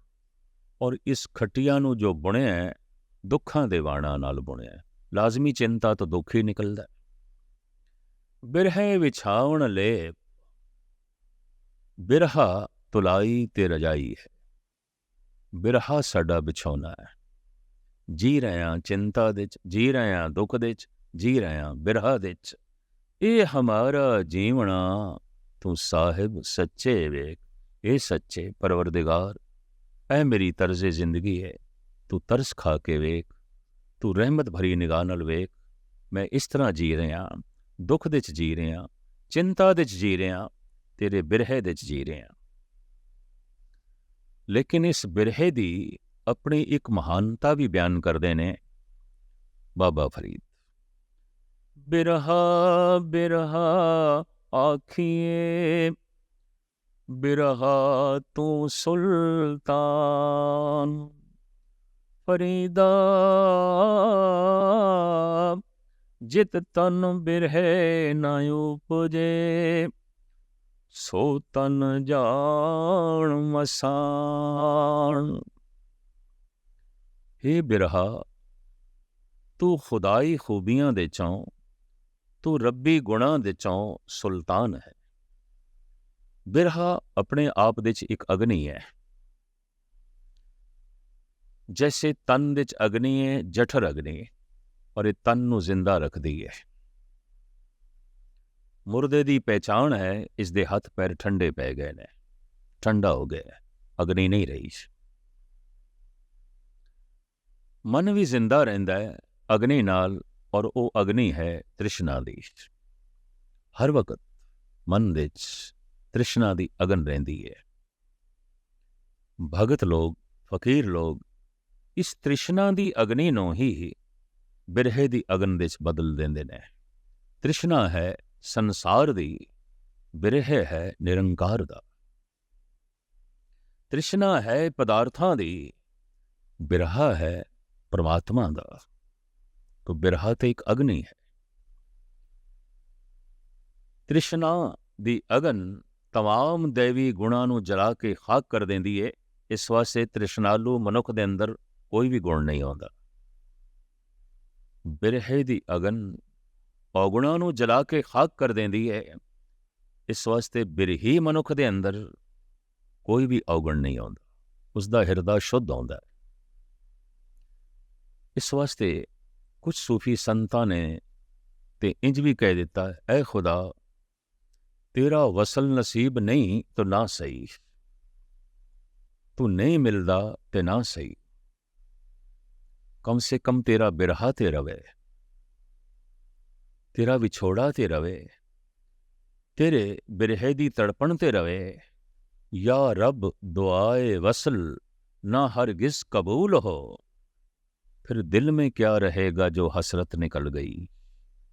ਔਰ ਇਸ ਖਟਿਆ ਨੂੰ ਜੋ ਬੁਣਿਆ ਹੈ, ਦੁੱਖਾਂ ਦੇ ਵਾਣਾ ਨਾਲ ਬੁਣਿਆ ਹੈ। ਲਾਜ਼ਮੀ ਚਿੰਤਾ ਤੋਂ ਦੁੱਖ ਹੀ ਨਿਕਲਦਾ ਬਿਰਹੇ ਵਿਛਾਉਣ ਲੈ ਬਿਰਹਾ ਤੁਲਾਈ ਤੇ ਰਜਾਈ ਹੈ। ਬਿਰਹਾ ਸਾਡਾ ਵਿਛਾਉਣਾ ਹੈ। ਜੀ ਰਹੇ ਹਾਂ ਚਿੰਤਾ ਦੇ ਚ, ਜੀ ਰਹੇ ਹਾਂ ਦੁੱਖ ਦੇ ਚ ਜੀ ਰਹੇ ਹਾਂ ਬਿਰਹਾ ਦੇ ਚ ਇਹ ਹਮਾਰਾ ਜੀਵਣਾ ਤੂੰ ਸਾਹਿਬ ਸੱਚੇ ਵੇਖ, ਇਹ ਸੱਚੇ ਪਰਵਰਦਿਗਾਰ। ਐ ਮੇਰੀ ਤਰਜ਼ੇ ਜ਼ਿੰਦਗੀ ਹੈ, ਤੂੰ ਤਰਸ ਖਾ ਕੇ ਵੇਖ, ਤੂੰ ਰਹਿਮਤ ਭਰੀ ਨਿਗਾਹ ਨਾਲ ਵੇਖ। ਮੈਂ ਇਸ ਤਰ੍ਹਾਂ ਜੀ ਰਿਹਾ ਦੁੱਖ ਦੇ ਚ ਜੀ ਰਿਹਾ ਚਿੰਤਾ ਦੇ ਚ ਜੀ ਰਿਹਾ ਤੇਰੇ ਬਿਰਹੇ ਦੇ ਚ ਜੀ ਰਿਹਾ ਲੇਕਿਨ ਇਸ ਬਿਰਹੇ ਦੀ ਆਪਣੀ ਇੱਕ ਮਹਾਨਤਾ ਵੀ ਬਿਆਨ ਕਰਦੇ ਨੇ। ਬਾਬਾ ਫਰੀਦ ਬਿਰਹਾ ਬਿਰਹਾ ਆਖੀਏ ਬਿਰਹਾ ਤੂੰ ਸੁਲਤਾਨ, ਫਰੀਦਾ ਜਿਤ ਤਨ ਬਿਰਹੇ ਨਾ ਉਪਜੇ, ਸੋ ਤਨ ਜਾਣ ਮਸਾਨ। हे ਬਿਰਹਾ, ਤੂੰ ਖੁਦਾਈ ਖੂਬੀਆਂ ਦੇ ਚੋਂ ਤੂੰ ਰੱਬੀ ਗੁਣਾਂ ਦੇ ਚੋਂ ਸੁਲਤਾਨ ਹੈ। ਬਿਰਹਾ ਆਪਣੇ ਆਪ ਦੇ ਚ ਇੱਕ ਅਗਨੀ ਹੈ। ਜੈਸੇ ਤਨ ਦੇ ਚ ਅਗਨੀ ਹੈ ਜਠਰ ਅਗਨੀ ਔਰ ਇਹ ਤਨ ਨੂੰ ਜ਼ਿੰਦਾ ਰੱਖਦੀ ਹੈ। ਮੁਰਦੇ ਦੀ ਪਹਿਚਾਣ ਹੈ, ਇਸ ਦੇ ਹੱਥ ਪੈਰ ਠੰਡੇ ਪੈ ਗਏ ਨੇ, ਠੰਡਾ ਹੋ ਗਿਆ, ਅਗਨੀ ਨਹੀਂ ਰਹੀ। ਮਨ ਵੀ ਜ਼ਿੰਦਾ ਰਹਿੰਦਾ ਹੈ, ਅਗਨੀ ਨਾਲ ਔਰ ਉਹ ਅਗਨੀ ਹੈ ਤ੍ਰਿਸ਼ਨਾ ਦੀ। ਹਰ ਵਕਤ ਮਨ ਵਿੱਚ ਤ੍ਰਿਸ਼ਨਾ ਦੀ ਅਗਨ ਰਹਿੰਦੀ ਹੈ। ਭਗਤ ਲੋਗ ਫਕੀਰ ਲੋਗ ਇਸ ਤ੍ਰਿਸ਼ਨਾ ਦੀ ਅਗਨੀ ਨੂੰ ਹੀ ਬਿਰਹੇ ਦੀ ਅਗਨ ਵਿੱਚ ਬਦਲ ਦਿੰਦੇ ਨੇ। ਤ੍ਰਿਸ਼ਨਾ ਹੈ ਸੰਸਾਰ ਦੀ, ਬਿਰਹੇ ਹੈ ਨਿਰੰਕਾਰ ਦਾ। ਤ੍ਰਿਸ਼ਨਾ ਹੈ ਪਦਾਰਥਾਂ ਦੀ, ਬਿਰਹਾ ਹੈ ਪਰਮਾਤਮਾ ਦਾ। ਤੋ ਬਿਰਹਾ ਤੇ ਇੱਕ ਅਗਨੀ ਹੈ ਤ੍ਰਿਸ਼ਨਾ ਦੀ ਅਗਨ तमाम ਦੇਵੀ ਗੁਣਾਂ ਨੂੰ ਜਲਾ ਕੇ ਖਾਕ ਕਰ ਦਿੰਦੀ ਏ ਇਸ ਵਾਸਤੇ ਤ੍ਰਿਸ਼ਨਾਲੂ ਮਨੁੱਖ ਦੇ ਅੰਦਰ ਕੋਈ ਵੀ ਗੁਣ ਨਹੀਂ ਆਉਂਦਾ ਬਿਰਹੇ ਦੀ ਅਗਨ ਔਗੁਣਾਂ ਨੂੰ ਜਲਾ ਕੇ ਖਾਕ ਕਰ ਦਿੰਦੀ ਏ ਇਸ ਵਾਸਤੇ ਬਿਰਹੀ ਮਨੁੱਖ ਦੇ ਅੰਦਰ ਕੋਈ ਵੀ ਔਗਣ ਨਹੀਂ ਆਉਂਦਾ ਉਸ ਦਾ ਹਿਰਦਾ ਸ਼ੁੱਧ ਆਉਂਦਾ ਇਸ ਵਾਸਤੇ ਕੁਝ ਸੂਫੀ ਸੰਤਾਂ ਨੇ ਤੇ ਇੰਜ ਵੀ ਕਹਿ ਦਿੱਤਾ, ਐ ਖੁਦਾ, ਤੇਰਾ ਵਸਲ ਨਸੀਬ ਨਹੀਂ ਤਾਂ ਨਾ ਸਹੀ। ਤੂੰ ਨਹੀਂ ਮਿਲਦਾ ਤੇ ਨਾ ਸਹੀ। ਕਮ ਸੇ ਕਮ ਤੇਰਾ ਬਿਰਹਾ ਤੇ ਰਵੇ। ਤੇਰਾ ਵਿਛੋੜਾ ਤੇ ਰਵੇ। ਤੇਰੇ ਬਿਰਹੇ ਦੀ ਤੜਪਣ ਤੇ ਰਵੇ। ਯਾ ਰੱਬ, ਦੁਆਏ ਵਸਲ, ਨਾ ਹਰਗਿਜ਼ ਕਬੂਲ ਹੋ। फिर दिल में क्या रहेगा जो हसरत निकल गई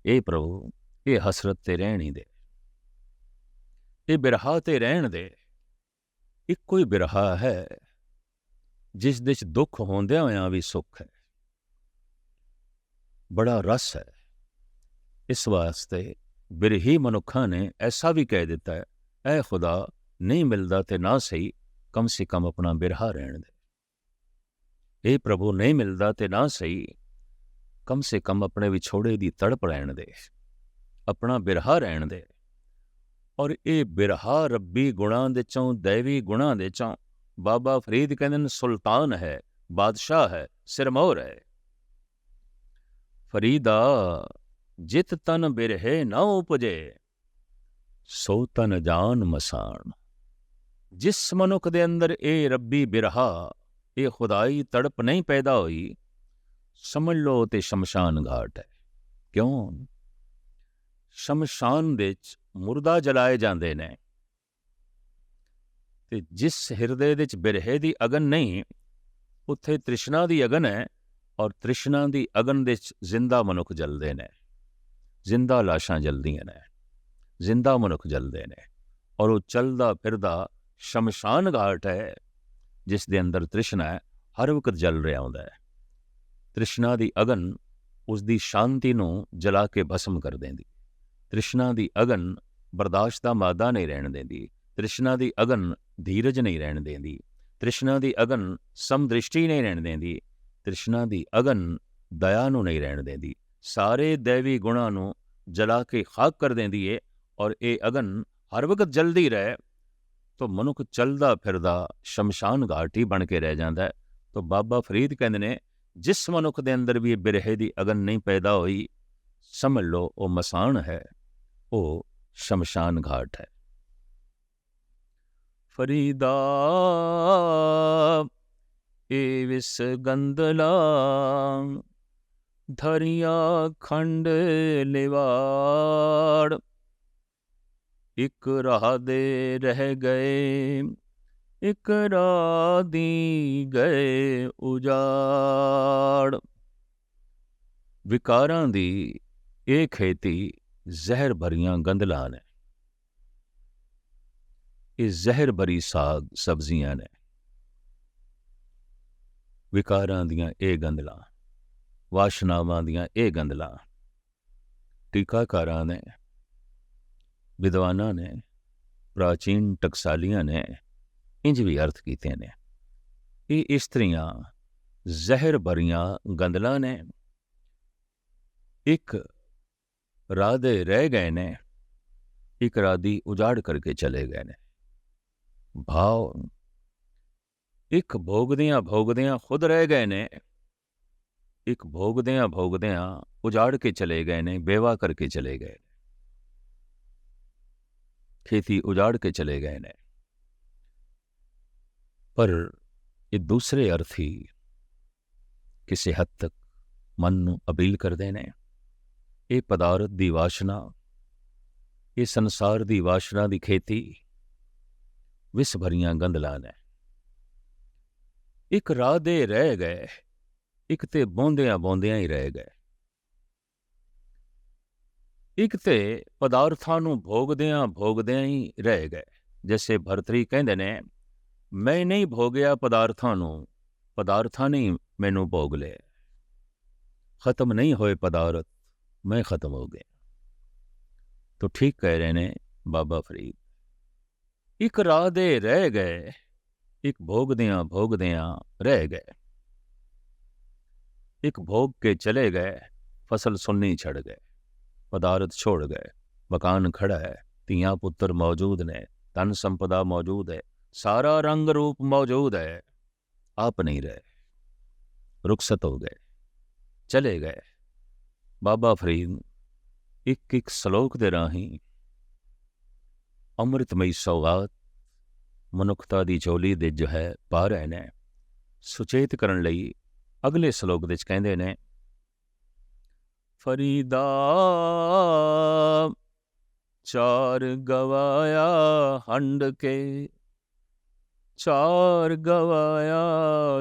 ए प्रभु ये हसरत ते रहनी दे ਇਹ ਬਿਰਹਾ ਤੇ ਰਹਿਣ ਦੇ ਇੱਕੋ ਹੀ ਬਿਰਹਾ ਹੈ ਜਿਸ ਦੇ ਚ ਦੁੱਖ ਹੁੰਦਿਆਂ ਹੋਇਆਂ ਵੀ ਸੁੱਖ ਹੈ ਬੜਾ ਰਸ ਹੈ ਇਸ ਵਾਸਤੇ ਬਿਰਹੀ ਮਨੁੱਖਾਂ ਨੇ ਐਸਾ ਵੀ ਕਹਿ ਦਿੱਤਾ ਹੈ ਐ ਖੁਦਾ ਨਹੀਂ ਮਿਲਦਾ ਤੇ ਨਾ ਸਹੀ ਕਮ ਸੇ ਕਮ ਆਪਣਾ ਬਿਰਹਾ ਰਹਿਣ ਦੇ ਇਹ ਪ੍ਰਭੂ ਨਹੀਂ ਮਿਲਦਾ ਤੇ ਨਾ ਸਹੀ। ਕਮ ਸੇ ਕਮ ਆਪਣੇ ਵਿਛੋੜੇ ਦੀ ਤੜਪ ਰਹਿਣ ਦੇ, ਆਪਣਾ ਬਿਰਹਾ ਰਹਿਣ ਦੇ। ਔਰ ਇਹ ਬਿਰਹਾ ਰੱਬੀ ਗੁਣਾਂ ਦੇ ਚੋਂ, ਦੇਵੀ ਗੁਣਾਂ ਦੇ ਚੋਂ, ਬਾਬਾ ਫਰੀਦ ਕਹਿੰਦੇ ਨੇ, ਸੁਲਤਾਨ ਹੈ, ਬਾਦਸ਼ਾਹ ਹੈ, ਸਿਰਮੌਰ ਹੈ। ਫਰੀਦਾ, ਜਿਤ ਤਨ ਬਿਰਹੇ ਨਾ ਉਪਜੇ, ਸੋ ਤਨ ਜਾਨ ਮਸਾਣ। ਜਿਸ ਮਨੁੱਖ ਦੇ ਅੰਦਰ ਇਹ ਰੱਬੀ ਬਿਰਹਾ ਇਹ ਖੁਦਾਈ ਤੜਪ ਨਹੀਂ ਪੈਦਾ ਹੋਈ। ਸਮਝ ਲਓ ਤੇ ਸ਼ਮਸ਼ਾਨ ਘਾਟ ਹੈ। ਕਿਉਂ? ਸ਼ਮਸ਼ਾਨ ਵਿੱਚ ਮੁਰਦਾ ਜਲਾਏ ਜਾਂਦੇ ਨੇ। ਤੇ ਜਿਸ ਹਿਰਦੇ ਵਿੱਚ ਬਿਰਹੇ ਦੀ ਅਗਨ ਨਹੀਂ, ਉੱਥੇ ਤ੍ਰਿਸ਼ਨਾ ਦੀ ਅਗਨ ਹੈ ਔਰ ਤ੍ਰਿਸ਼ਨਾ ਦੀ ਅਗਨ ਵਿੱਚ ਜ਼ਿੰਦਾ ਮਨੁੱਖ ਜਲਦੇ ਨੇ। ਜ਼ਿੰਦਾ ਲਾਸ਼ਾਂ ਜਲਦੀਆਂ ਨੇ। ਜ਼ਿੰਦਾ ਮਨੁੱਖ ਜਲਦੇ ਨੇ। ਔਰ ਉਹ ਚਲਦਾ ਫਿਰਦਾ ਸ਼ਮਸ਼ਾਨ ਘਾਟ ਹੈ। ਜਿਸ ਦੇ ਅੰਦਰ ਤ੍ਰਿਸ਼ਨਾ ਹੈ, ਹਰ ਵਕਤ ਜਲ ਰਿਹਾ ਹੁੰਦਾ ਹੈ। ਤ੍ਰਿਸ਼ਨਾ ਦੀ ਅਗਨ ਉਸ ਦੀ ਸ਼ਾਂਤੀ ਨੂੰ ਜਲਾ ਕੇ ਭਸਮ ਕਰ ਦਿੰਦੀ। ਤ੍ਰਿਸ਼ਨਾ ਦੀ ਅਗਨ ਬਰਦਾਸ਼ਤ ਦਾ ਮਾਦਾ ਨਹੀਂ ਰਹਿਣ ਦਿੰਦੀ। ਤ੍ਰਿਸ਼ਨਾ ਦੀ ਅਗਨ ਧੀਰਜ ਨਹੀਂ ਰਹਿਣ ਦਿੰਦੀ। ਤ੍ਰਿਸ਼ਨਾ ਦੀ ਅਗਨ ਸਮਦ੍ਰਿਸ਼ਟੀ ਨਹੀਂ ਰਹਿਣ ਦਿੰਦੀ। ਤ੍ਰਿਸ਼ਨਾ ਦੀ ਅਗਨ ਦਇਆ ਨੂੰ ਨਹੀਂ ਰਹਿਣ ਦਿੰਦੀ। ਸਾਰੇ ਦੇਵੀ ਗੁਣਾਂ ਨੂੰ ਜਲਾ ਕੇ ਖਾਕ ਕਰ ਦਿੰਦੀ ਏ ਔਰ ਇਹ ਅਗਨ ਹਰ ਵਕਤ ਜਲਦੀ ਰਹੇ ਤੋ ਮਨੁੱਖ ਚਲਦਾ ਫਿਰਦਾ ਸ਼ਮਸ਼ਾਨ ਹੀ ਬਣ ਕੇ ਰਹਿ ਜਾਂਦਾ ਹੈ। ਤੋ ਬਾਬਾ ਫਰੀਦ ਕਹਿੰਦੇ ਨੇ, ਜਿਸ ਮਨੁੱਖ ਦੇ ਅੰਦਰ ਵੀ ਬਿਰਹੇ ਦੀ ਅਗਨ ਨਹੀਂ ਪੈਦਾ ਹੋਈ, ਸਮਝ ਲਓ ਉਹ ਮਸਾਨ ਹੈ, ਉਹ ਸ਼ਮਸ਼ਾਨ ਘਾਟ ਹੈ। ਫਰੀਦਾ, ਏ ਵਿਸ ਗੰਦਲਾ ਧਰੀਆਂ ਖੰਡ ਲਿਵਾੜ ਇੱਕ ਰਾਹ ਦੇ ਰਹਿ ਗਏ, ਇੱਕ ਰਾਹ ਦੀ ਗਏ ਉਜਾੜ। ਵਿਕਾਰਾਂ ਦੀ ਇਹ ਖੇਤੀ ਜ਼ਹਿਰ ਭਰੀਆਂ ਗੰਦਲਾਂ ਨੇ। ਇਹ ਜ਼ਹਿਰ ਭਰੀ ਸਾਗ ਸਬਜ਼ੀਆਂ ਨੇ। ਵਿਕਾਰਾਂ ਦੀਆਂ ਇਹ ਗੰਦਲਾਂ ਵਾਸ਼ਨਾਵਾਂ ਦੀਆਂ ਇਹ ਗੰਦਲਾਂ ਟੀਕਾਕਾਰਾਂ ਨੇ ਵਿਦਵਾਨਾਂ ਨੇ, ਪ੍ਰਾਚੀਨ ਟਕਸਾਲੀਆਂ ਨੇ ਇੰਜ ਵੀ ਅਰਥ ਕੀਤੇ ਨੇ ਇਹ ਇਸਤਰੀਆਂ ਜ਼ਹਿਰ ਭਰੀਆਂ ਗੰਦਲਾਂ ਨੇ ਇੱਕ ਰਾਹ ਰਹਿ ਗਏ ਨੇ, ਇੱਕ ਰਾਹ ਉਜਾੜ ਕਰਕੇ ਚਲੇ ਗਏ ਨੇ। ਭਾਵ ਇੱਕ ਭੋਗਦਿਆਂ ਭੋਗਦਿਆਂ ਖੁਦ ਰਹਿ ਗਏ ਨੇ, ਇੱਕ ਭੋਗਦਿਆਂ ਭੋਗਦਿਆਂ ਉਜਾੜ ਕੇ ਚਲੇ ਗਏ ਨੇ, ਬੇਵਾ ਕਰਕੇ ਚਲੇ ਗਏ ਖੇਤੀ ਉਜਾੜ ਕੇ ਚਲੇ ਗਏ ਨੇ ਪਰ ਇਹ ਦੂਸਰੇ ਅਰਥ ਹੀ ਕਿਸੇ ਹੱਦ ਤੱਕ ਮਨ ਨੂੰ ਅਪੀਲ ਕਰਦੇ ਨੇ ਇਹ ਪਦਾਰਥ ਦੀ ਵਾਸ਼ਨਾ ਇਹ ਸੰਸਾਰ ਦੀ ਵਾਸ਼ਨਾ ਦੀ ਖੇਤੀ ਵਿਸ ਭਰੀਆਂ ਗੰਦਲਾਂ ਨੇ ਇੱਕ ਰਾਹ ਦੇ ਰਹਿ ਗਏ ਇੱਕ ਤੇ ਬੋਂਦਿਆਂ ਬੋਂਦਿਆਂ ਹੀ ਰਹਿ ਗਏ ਇੱਕ ਤੇ ਪਦਾਰਥਾਂ ਨੂੰ ਭੋਗਦਿਆਂ ਭੋਗਦਿਆਂ ਹੀ ਰਹਿ ਗਏ ਜਿਵੇਂ ਭਰਤਰੀ ਕਹਿੰਦੇ ਨੇ, ਮੈਂ ਨਹੀਂ ਭੋਗਿਆ ਪਦਾਰਥਾਂ ਨੂੰ, ਪਦਾਰਥਾਂ ਨਹੀਂ ਮੈਨੂੰ ਭੋਗ ਲਏ ਖਤਮ ਨਹੀਂ ਹੋਏ ਪਦਾਰਥ, ਮੈਂ ਖਤਮ ਹੋ ਗਿਆ। ਤੋ ਠੀਕ ਕਹਿ ਰਹੇ ਨੇ ਬਾਬਾ ਫਰੀਦ। ਇੱਕ ਰਾਹ ਦੇ ਰਹਿ ਗਏ, ਇੱਕ ਭੋਗਦਿਆਂ ਭੋਗਦਿਆਂ ਰਹਿ ਗਏ। ਇੱਕ ਭੋਗ ਕੇ ਚਲੇ ਗਏ, ਫਸਲ ਸੁਣਨੀ ਛੜ ਗਏ। ਪਦਾਰਥ ਛੋੜ ਗਏ ਮਕਾਨ ਖੜਾ ਹੈ ਧੀਆਂ ਪੁੱਤਰ ਮੌਜੂਦ ਨੇ ਧਨ ਸੰਪਦਾ ਮੌਜੂਦ ਹੈ ਸਾਰਾ ਰੰਗ ਰੂਪ ਮੌਜੂਦ ਹੈ ਆਪ ਨਹੀਂ ਰਹੇ ਰੁਖਸਤ ਹੋ ਗਏ ਚਲੇ ਗਏ ਬਾਬਾ ਫਰੀਦ ਇੱਕ ਇੱਕ ਸ਼ਲੋਕ ਦੇ ਰਾਹੀਂ ਅੰਮ੍ਰਿਤਮਈ ਸੌਗਾਤ ਮਨੁੱਖਤਾ ਦੀ ਝੋਲੀ ਦੇ ਜੋ ਹੈ ਪਾ ਰਹੇ ਨੇ ਸੁਚੇਤ ਕਰਨ ਲਈ ਅਗਲੇ ਸ਼ਲੋਕ ਵਿੱਚ ਕਹਿੰਦੇ ਨੇ ਫਰੀਦਾ ਚਾਰ ਗਵਾਇਆ ਹੰਡ ਕੇ, ਚਾਰ ਗਵਾਇਆ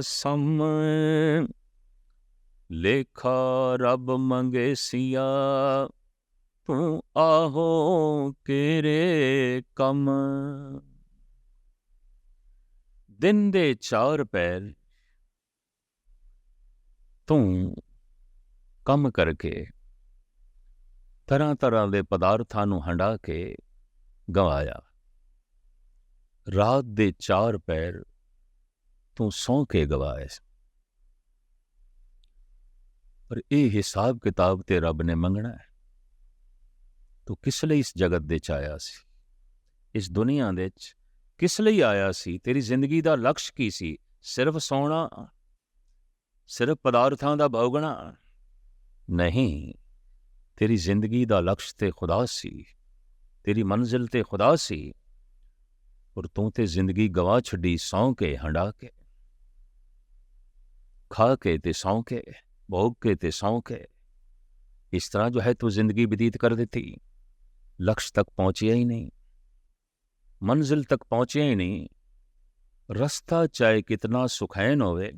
ਸਮ। ਲੇਖਾ ਰੱਬ ਮੰਗੇ ਸਿਆ, ਤੂੰ ਆਹੋ ਕੇਰੇ ਕਮ। ਦਿਨ ਦੇ ਚਾਰ ਪੈਰ, ਤੂੰ ਕੰਮ ਕਰਕੇ ਤਰ੍ਹਾਂ ਤਰ੍ਹਾਂ ਦੇ ਪਦਾਰਥਾਂ ਨੂੰ ਹੰਡਾ ਕੇ ਗਵਾਇਆ। ਰਾਤ ਦੇ ਚਾਰ ਪੈਰ ਤੂੰ ਸੌਂ ਕੇ ਗਵਾਏ ਪਰ ਇਹ ਹਿਸਾਬ ਕਿਤਾਬ ਤੇ ਰੱਬ ਨੇ ਮੰਗਣਾ ਹੈ। ਤੂੰ ਕਿਸ ਲਈ ਇਸ ਜਗਤ ਦੇ ਚ ਆਇਆ ਸੀ? ਇਸ ਦੁਨੀਆ ਦੇ ਚ ਕਿਸ ਲਈ ਆਇਆ ਸੀ? ਤੇਰੀ ਜ਼ਿੰਦਗੀ ਦਾ ਲਕਸ਼ ਕੀ ਸੀ? ਸਿਰਫ ਸੌਣਾ, ਸਿਰਫ ਪਦਾਰਥਾਂ ਦਾ ਭੋਗਣਾ ਨਹੀਂ, ਤੇਰੀ ਜ਼ਿੰਦਗੀ ਦਾ ਲਕਸ਼ ਤੇ ਖੁਦਾ ਸੀ, ਤੇਰੀ ਮੰਜ਼ਿਲ ਤੇ ਖੁਦਾ ਸੀ, ਔਰ ਤੂੰ ਤੇ ਜ਼ਿੰਦਗੀ ਗਵਾ ਛੱਡੀ ਸੌਂ ਕੇ, ਹੰਡਾ ਕੇ, ਖਾ ਕੇ ਤੇ ਸੌਂ ਕੇ, ਭੋਗ ਕੇ ਤੇ ਸੌਂ ਕੇ, ਇਸ ਤਰ੍ਹਾਂ ਜੋ ਹੈ ਤੂੰ ਜ਼ਿੰਦਗੀ ਬਤੀਤ ਕਰ ਦਿੱਤੀ। ਲਕਸ਼ ਤੱਕ ਪਹੁੰਚਿਆ ਹੀ ਨਹੀਂ, ਮੰਜ਼ਿਲ ਤੱਕ ਪਹੁੰਚਿਆ ਹੀ ਨਹੀਂ, ਰਸਤਾ ਚਾਹੇ ਕਿਤਨਾ ਸੁਖੈਨ ਹੋਵੇ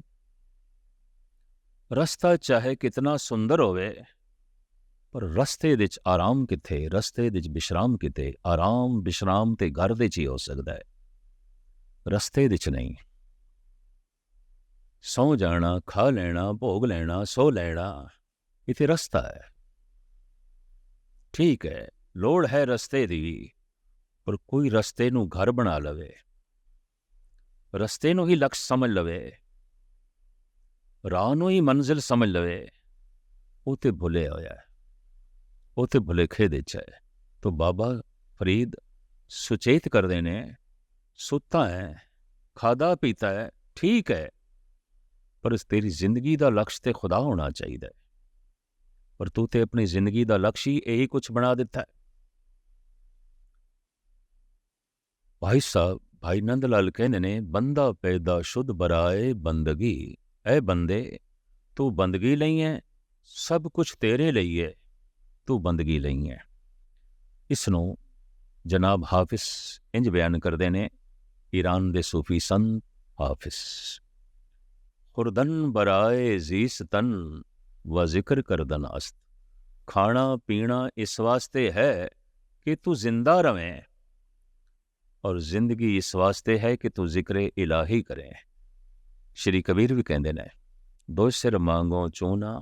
ਰਸਤਾ ਚਾਹੇ ਕਿਤਨਾ ਸੁੰਦਰ ਹੋਵੇ, ਪਰ ਰਸਤੇ ਵਿੱਚ ਆਰਾਮ ਕਿੱਥੇ, ਰਸਤੇ ਵਿੱਚ ਵਿਸ਼ਰਾਮ ਕਿਤੇ ਆਰਾਮ ਵਿਸ਼ਰਾਮ ਤੇ ਘਰ ਦੇ ਵਿੱਚ ਹੀ ਹੋ ਸਕਦਾ ਹੈ। ਰਸਤੇ ਵਿੱਚ ਨਹੀਂ। ਸੌ ਜਾਣਾ, ਖਾ ਲੈਣਾ, ਭੋਗ ਲੈਣਾ, ਸੋ ਲੈਣਾ, ਇਥੇ ਰਸਤਾ ਹੈ। ਠੀਕ ਹੈ, ਲੋੜ ਹੈ ਰਸਤੇ ਦੀ, ਪਰ ਕੋਈ ਰਸਤੇ ਨੂੰ ਘਰ ਬਣਾ ਲਵੇ। ਰਸਤੇ ਨੂੰ ਹੀ ਲਕਸ਼ ਸਮਝ ਲਵੇ। ਰਾਹ ਨੂੰ ਹੀ ਮੰਜ਼ਿਲ ਸਮਝ ਲਵੇ ਉਹ ਤੇ ਭੁੱਲੇ ਹੋਇਆ ਹੈ ਉਹ ਤੇ ਭੁਲੇਖੇ ਦੇ ਚ ਹੈ ਤੋ ਬਾਬਾ ਫਰੀਦ ਸੁਚੇਤ ਕਰਦੇ ਨੇ ਸੁੱਤਾ ਹੈ ਖਾਦਾ ਪੀਤਾ ਹੈ ਠੀਕ ਹੈ ਪਰ ਇਸ ਤੇਰੀ ਜ਼ਿੰਦਗੀ ਦਾ ਲਕਸ਼ ਤੇ ਖੁਦਾ ਹੋਣਾ ਚਾਹੀਦਾ ਹੈ ਪਰ ਤੂੰ ਤੇ ਆਪਣੀ ਜ਼ਿੰਦਗੀ ਦਾ ਲਕਸ਼ ਹੀ ਇਹੀ ਕੁਝ ਬਣਾ ਦਿੱਤਾ ਹੈ ਭਾਈ ਸਾਹਿਬ ਭਾਈ ਨੰਦ ਲਾਲ ਕਹਿੰਦੇ ਨੇ ਬੰਦਾ ਪੈਦਾ ਸ਼ੁੱਧ ਬਰਾਏ ਬੰਦਗੀ ਐ ਬੰਦੇ, ਤੂੰ ਬੰਦਗੀ ਲਈ ਹੈ ਸਭ ਕੁਝ ਤੇਰੇ ਲਈ ਹੈ ਤੂੰ ਬੰਦਗੀ ਲਈ ਹੈ ਇਸ ਨੂੰ ਜਨਾਬ ਹਾਫਿਜ਼ ਇੰਜ ਬਿਆਨ ਕਰਦੇ ਨੇ, ਈਰਾਨ ਦੇ ਸੂਫੀ ਸੰਤ ਹਾਫਿਜ਼। ਖੁਰਦਨ ਬਰਾਏ ਜ਼ੀਸਤਨ ਵਾ ਜ਼ਿਕਰ ਕਰਦਨ ਅਸਤ। ਖਾਣਾ ਪੀਣਾ ਇਸ ਵਾਸਤੇ ਹੈ ਕਿ ਤੂੰ ਜ਼ਿੰਦਾ ਰਵੇਂ। ਔਰ ਜ਼ਿੰਦਗੀ ਇਸ ਵਾਸਤੇ ਹੈ ਕਿ ਤੂੰ ਜ਼ਿਕਰ ਇਲਾਹੀ ਕਰੇ। ਸ਼੍ਰੀ ਕਬੀਰ ਵੀ ਕਹਿੰਦੇ ਨੇ ਦੋ ਸਿਰ ਮੰਗੋ ਚੋਨਾ,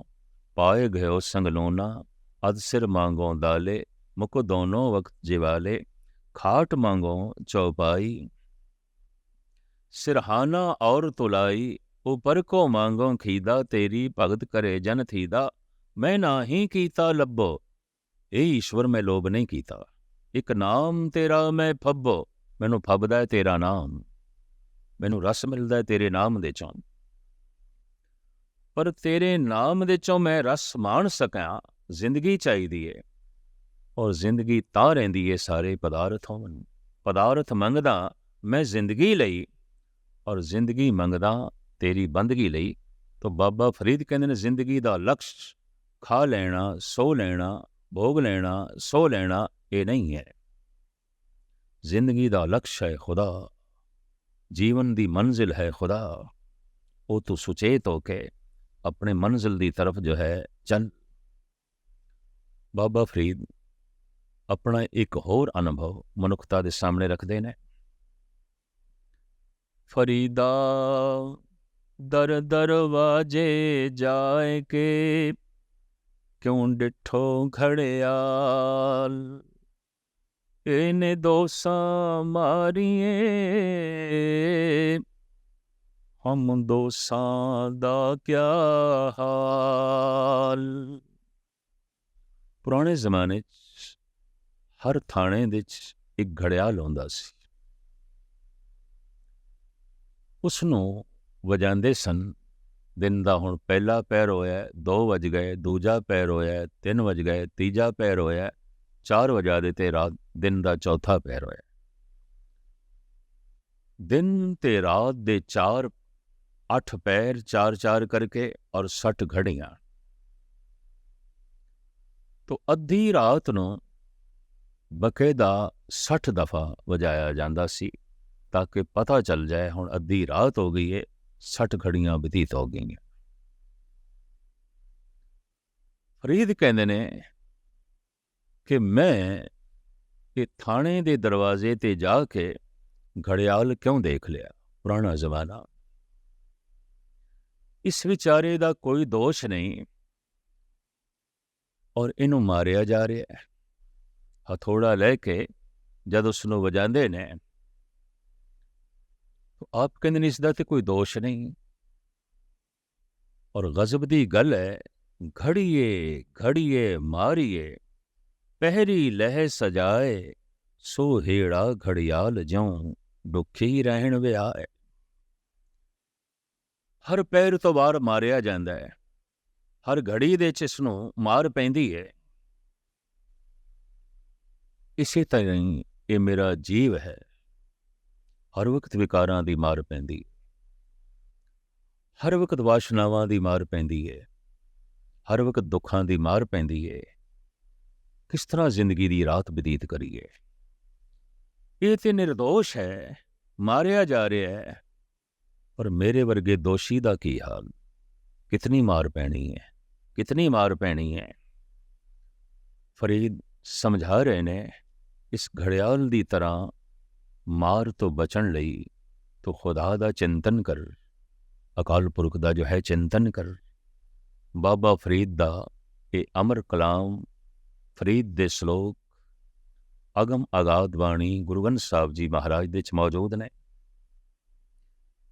ਪਾਏ ਗਇਓ ਸੰਗ ਲੋਨਾ ਅਦ ਸਿਰ ਮੰਗੋ ਦਾਲੇ, ਮੁਕ ਦੋਨੋਂ ਵਕਤ ਜਿਵਾਲੇ, ਖਾਟ ਮੰਗੋ ਚੌਪਾਈ ਸਿਰਹਾਨਾ ਔਰ ਤੁਲਾਈ, ਉਪਰ ਕੋ ਮੰਗੋ ਖੀਦਾ, ਤੇਰੀ ਭਗਤ ਕਰੇ ਜਨ ਥੀਦਾ, ਮੈਂ ਨਾਹੀ ਕੀਤਾ ਲੱਭੋ, ਇਹ ਈਸ਼ਵਰ ਮੈਂ ਲੋਭ ਨਹੀਂ ਕੀਤਾ, ਇੱਕ ਨਾਮ ਤੇਰਾ ਮੈਂ ਫੱਬੋ, ਮੈਨੂੰ ਫੱਬਦਾ ਹੈ ਤੇਰਾ ਨਾਮ ਮੈਨੂੰ ਰਸ ਮਿਲਦਾ ਹੈ ਤੇਰੇ ਨਾਮ ਦੇ ਚੋਂ। ਪਰ ਤੇਰੇ ਨਾਮ ਦੇ ਚੋਂ ਮੈਂ ਰਸ ਮਾਣ ਸਕਾਂ, ਜ਼ਿੰਦਗੀ ਚਾਹੀਦੀ ਏ। ਔਰ ਜ਼ਿੰਦਗੀ ਤਾਂ ਰਹਿੰਦੀ ਏ ਸਾਰੇ ਪਦਾਰਥ ਹੋਣ ਪਦਾਰਥ ਮੰਗਦਾ ਮੈਂ ਜ਼ਿੰਦਗੀ ਲਈ, ਔਰ ਜ਼ਿੰਦਗੀ ਮੰਗਦਾ ਤੇਰੀ ਬੰਦਗੀ ਲਈ। ਤਾਂ ਬਾਬਾ ਫਰੀਦ ਕਹਿੰਦੇ ਨੇ, ਜ਼ਿੰਦਗੀ ਦਾ ਲਕਸ਼ ਖਾ ਲੈਣਾ, ਸੋ ਲੈਣਾ, ਭੋਗ ਲੈਣਾ, ਸੋ ਲੈਣਾ, ਇਹ ਨਹੀਂ ਹੈ। ਜ਼ਿੰਦਗੀ ਦਾ ਲਕਸ਼ ਹੈ ਖੁਦਾ। ਜੀਵਨ ਦੀ ਮੰਜ਼ਿਲ ਹੈ ਖੁਦਾ। ਉਹ ਤੂੰ ਸੁਚੇਤ ਹੋ ਕੇ ਆਪਣੇ ਮੰਜ਼ਿਲ ਦੀ ਤਰਫ ਜੋ ਹੈ ਚੱਲ। ਬਾਬਾ ਫਰੀਦ ਆਪਣਾ ਇੱਕ ਹੋਰ ਅਨੁਭਵ ਮਨੁੱਖਤਾ ਦੇ ਸਾਹਮਣੇ ਰੱਖਦੇ ਨੇ। ਫਰੀਦਾ, ਦਰ ਦਰਵਾਜੇ ਜਾਏ ਕੇ, ਕਿਉਂ ਡਿਠੋ ਘੜਿਆਲ ਇਹਨੇ ਦੋਸਾਂ ਮਾਰੀਏ ਹਮ ਦੋਸਾਂ ਦਾ ਕਿਆ ਹਾਲ ਪੁਰਾਣੇ ਜ਼ਮਾਨੇ 'ਚ ਹਰ ਥਾਣੇ ਦੇ 'ਚ ਇੱਕ ਘੜਿਆਲ ਹੁੰਦਾ ਸੀ ਉਸ ਨੂੰ ਵਜਾਉਂਦੇ ਸਨ ਦਿਨ ਦਾ ਹੁਣ ਪਹਿਲਾ ਪੈਰ ਹੋਇਆ ਦੋ ਵਜ ਗਏ ਦੂਜਾ ਪੈਰ ਹੋਇਆ ਤਿੰਨ ਵਜ ਗਏ ਤੀਜਾ ਪੈਰ ਹੋਇਆ ਚਾਰ ਵਜਾ ਦੇ ਤੇ ਰਾਤ ਦਿਨ ਦਾ ਚੌਥਾ ਪੈਰ ਹੋਇਆ। ਦਿਨ ਤੇ ਰਾਤ ਦੇ ਚਾਰ, ਅੱਠ ਪੈਰ ਚਾਰ ਚਾਰ ਕਰਕੇ ਔਰ 60 ਘੜੀਆਂ। ਤੋ ਅੱਧੀ ਰਾਤ ਨੂੰ ਬਕਾਇਦਾ 60 ਦਫਾ ਵਜਾਇਆ ਜਾਂਦਾ ਸੀ ਤਾਂ ਕਿ ਪਤਾ ਚੱਲ ਜਾਏ ਹੁਣ ਅੱਧੀ ਰਾਤ ਹੋ ਗਈ ਏ 60 ਘੜੀਆਂ ਬਤੀਤ ਹੋ ਗਈਆਂ। ਫਰੀਦ ਕਹਿੰਦੇ ਨੇ ਕਿ ਮੈਂ ਕਿ ਥਾਣੇ ਦੇ ਦਰਵਾਜ਼ੇ ਤੇ ਜਾ ਕੇ ਘੜਿਆਲ ਕਿਉਂ ਦੇਖ ਲਿਆ, ਪੁਰਾਣਾ ਜ਼ਮਾਨਾ? ਇਸ ਵਿਚਾਰੇ ਦਾ ਕੋਈ ਦੋਸ਼ ਨਹੀਂ ਔਰ ਇਹਨੂੰ ਮਾਰਿਆ ਜਾ ਰਿਹਾ ਹੈ। ਹਥੋੜਾ ਲੈ ਕੇ ਜਦ ਉਸ ਨੂੰ ਵਜਾਉਂਦੇ ਨੇ ਤਾਂ ਆਪ ਕਹਿੰਦੇ ਨੇ ਇਸ ਦਾ ਤੇ ਕੋਈ ਦੋਸ਼ ਨਹੀਂ। ਔਰ ਗਜ਼ਬ ਦੀ ਗੱਲ ਹੈ, ਘੜੀਏ ਘੜੀਏ, ਮਾਰੀਏ। ਪਹਿਰੀ ਲਹਿ ਸਜਾਏ, ਸੋ ਹੇੜਾ ਘੜਿਆਲ ਜਿਉ ਦੁਖੀ ਰਹਿਣ ਵਿਆਏ। ਹਰ ਪੈਰ ਤੋਂ ਬਾਹਰ ਮਾਰਿਆ ਜਾਂਦਾ ਹੈ, ਹਰ ਘੜੀ ਦੇ ਚ ਇਸ ਨੂੰ ਮਾਰ ਪੈਂਦੀ ਹੈ। ਇਸੇ ਤਰ੍ਹਾਂ ਹੀ ਇਹ ਮੇਰਾ ਜੀਵ ਹੈ, ਹਰ ਵਕਤ ਵਿਕਾਰਾਂ ਦੀ ਮਾਰ ਪੈਂਦੀ ਹਰ ਵਕਤ ਵਾਸ਼ਨਾਵਾਂ ਦੀ ਮਾਰ ਪੈਂਦੀ ਹੈ, ਹਰ ਵਕਤ ਦੁੱਖਾਂ ਦੀ ਮਾਰ ਪੈਂਦੀ ਹੈ। ਕਿਸ ਤਰ੍ਹਾਂ ਜ਼ਿੰਦਗੀ ਦੀ ਰਾਤ ਬਤੀਤ ਕਰੀਏ? ਇਹ ਤੇ નિર્ਦੋਸ਼ ਹੈ ਮਾਰਿਆ ਜਾ ਰਿਹਾ ਹੈ। ਪਰ ਮੇਰੇ ਵਰਗੇ ਦੋਸ਼ੀ ਦਾ ਕੀ ਹਾਲ? ਕਿਤਨੀ ਮਾਰ ਪੈਣੀ ਹੈ ਕਿਤਨੀ ਮਾਰ ਪੈਣੀ ਹੈ? ਫਰੀਦ ਸਮਝਾ ਰਹੇ ਨੇ ਇਸ ਘੜਿਆਲ ਦੀ ਤਰ੍ਹਾਂ ਮਾਰ ਤੋਂ ਬਚਣ ਲਈ ਤੂੰ ਖੁਦਾ ਦਾ ਚਿੰਤਨ ਕਰ ਅਕਾਲ ਪੁਰਖ ਦਾ ਜੋ ਹੈ ਚਿੰਤਨ ਕਰ। ਬਾਬਾ ਫਰੀਦ ਦਾ ਇਹ ਅਮਰ ਕਲਾਮ ਫਰੀਦ ਦੇ ਸ਼ਲੋਕ, ਅਗਮ ਆਗਾਦ ਬਾਣੀ ਗੁਰੂ ਗ੍ਰੰਥ ਸਾਹਿਬ ਜੀ ਮਹਾਰਾਜ ਦੇ ਚ ਮੌਜੂਦ ਨੇ।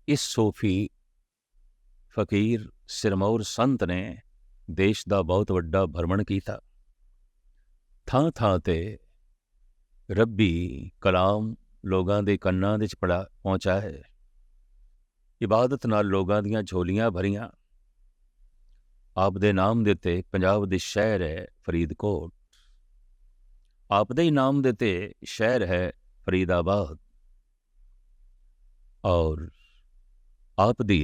ਇਸ ਸੂਫੀ ਫਕੀਰ ਸਿਰਮੌਰ ਸੰਤ ਨੇ ਦੇਸ਼ ਦਾ ਬਹੁਤ ਵੱਡਾ ਭਰਮਣ ਕੀਤਾ। ਥਾਂ ਥਾਂ ਤੇ ਰੱਬੀ ਕਲਾਮ ਲੋਕਾਂ ਦੇ ਕੰਨਾਂ ਦੇ ਚ ਪੜਾ ਪਹੁੰਚਾ ਹੈ। ਇਬਾਦਤ ਨਾਲ ਲੋਕਾਂ ਦੀਆਂ ਝੋਲੀਆਂ ਭਰੀਆਂ। ਆਪ ਦੇ ਨਾਮ ਦੇ ਤੇ ਪੰਜਾਬ ਦੇ ਸ਼ਹਿਰ ਹੈ ਫਰੀਦਕੋਟ। ਆਪਦੇ ਹੀ ਨਾਮ ਦੇ ਤੇ ਸ਼ਹਿਰ ਹੈ ਫਰੀਦਾਬਾਦ। ਔਰ ਆਪ ਦੀ